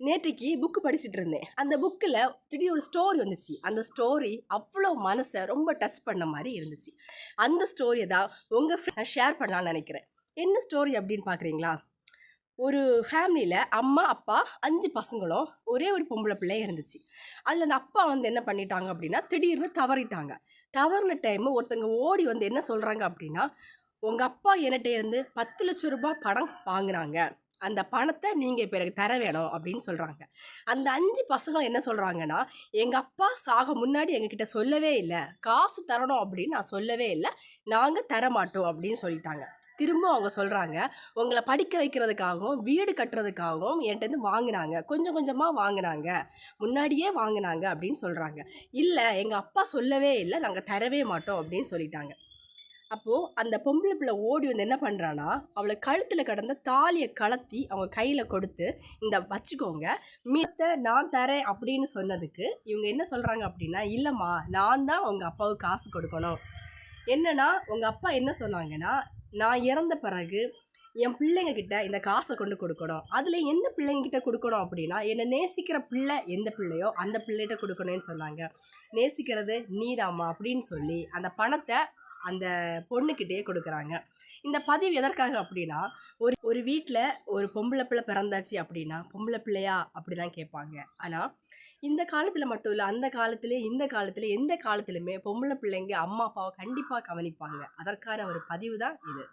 நேற்றுக்கு புக்கு படிச்சுட்டு இருந்தேன். அந்த புக்கில் திடீர் ஒரு ஸ்டோரி வந்துச்சு. அந்த ஸ்டோரி அவ்வளோ மனசை ரொம்ப டச் பண்ண மாதிரி இருந்துச்சு. அந்த ஸ்டோரியை தான் உங்கள் ஷேர் பண்ணலான்னு நினைக்கிறேன். என்ன ஸ்டோரி அப்படின்னு பார்க்குறீங்களா ஒரு ஃபேமிலியில் அம்மா அப்பா அஞ்சு பசங்களும் ஒரே ஒரு பொம்பளை பிள்ளை இருந்துச்சு. அதில் அந்த அப்பா வந்து என்ன பண்ணிட்டாங்க அப்படின்னா திடீர்னு தவறிட்டாங்க. தவறின டைமு ஒருத்தங்க ஓடி வந்து என்ன சொல்கிறாங்க அப்படின்னா உங்கள் அப்பா என்கிட்ட இருந்து பத்து லட்ச ரூபாய் படம் வாங்கினாங்க. அந்த பணத்தை நீங்கள் இப்போ எனக்கு தர வேணும் அப்படின்னு சொல்கிறாங்க அந்த அஞ்சு பசங்களும் என்ன சொல்கிறாங்கன்னா எங்கள் அப்பா சாக முன்னாடி எங்ககிட்ட சொல்லவே இல்லை. காசு தரணும் அப்படின்னு நான் சொல்லவே இல்லை. நாங்கள் தர மாட்டோம் அப்படின்னு சொல்லிட்டாங்க. திரும்ப அவங்க சொல்கிறாங்க உங்களை படிக்க வைக்கிறதுக்காகவும் வீடு கட்டுறதுக்காகவும் என்கிட்ட வாங்கினாங்க. கொஞ்சம் கொஞ்சமாக வாங்கினாங்க. முன்னாடியே வாங்கினாங்க அப்படின்னு சொல்கிறாங்க இல்லை எங்கள் அப்பா சொல்லவே இல்லை. நாங்கள் தரவே மாட்டோம் அப்படின்னு சொல்லிட்டாங்க. அப்போது அந்த பொம்பளை பிள்ளை ஓடி வந்து என்ன பண்ணுறான்னா அவளை கழுத்தில் கடந்த தாலியை கலத்தி அவங்க கையில் கொடுத்து இந்த வச்சுக்கோங்க. மீத்த நான் தரேன் அப்படின்னு சொன்னதுக்கு இவங்க என்ன சொல்கிறாங்க அப்படின்னா இல்லைம்மா நான் தான் உங்கள் அப்பாவுக்கு காசு கொடுக்கணும். என்னன்னா உங்கள் அப்பா என்ன சொன்னாங்கன்னா நான் இறந்த பிறகு என் பிள்ளைங்க கிட்ட இந்த காசை கொண்டு கொடுக்கணும். அதில் எந்த பிள்ளைங்க கிட்ட கொடுக்கணும் அப்படின்னா என்னை நேசிக்கிற பிள்ளை எந்த பிள்ளையோ அந்த பிள்ளைகிட்ட கொடுக்கணும்னு சொன்னாங்க. நேசிக்கிறது நீதாம்மா அப்படின்னு சொல்லி அந்த பணத்தை அந்த பொண்ணுக்கிட்டே கொடுக்குறாங்க. இந்த பதிவு எதற்காக அப்படின்னா ஒரு ஒரு வீட்டில் ஒரு பொம்பளை பிள்ளை பிறந்தாச்சு அப்படின்னா பொம்பளை பிள்ளையா அப்படி தான் கேட்பாங்க. ஆனால் இந்த காலத்தில் மட்டும் இல்லை அந்த காலத்திலே இந்த காலத்தில் எந்த காலத்திலுமே பொம்பளை பிள்ளைங்க அம்மா அப்பாவை கண்டிப்பாக கவனிப்பாங்க. அதற்கான ஒரு பதிவு தான் இது.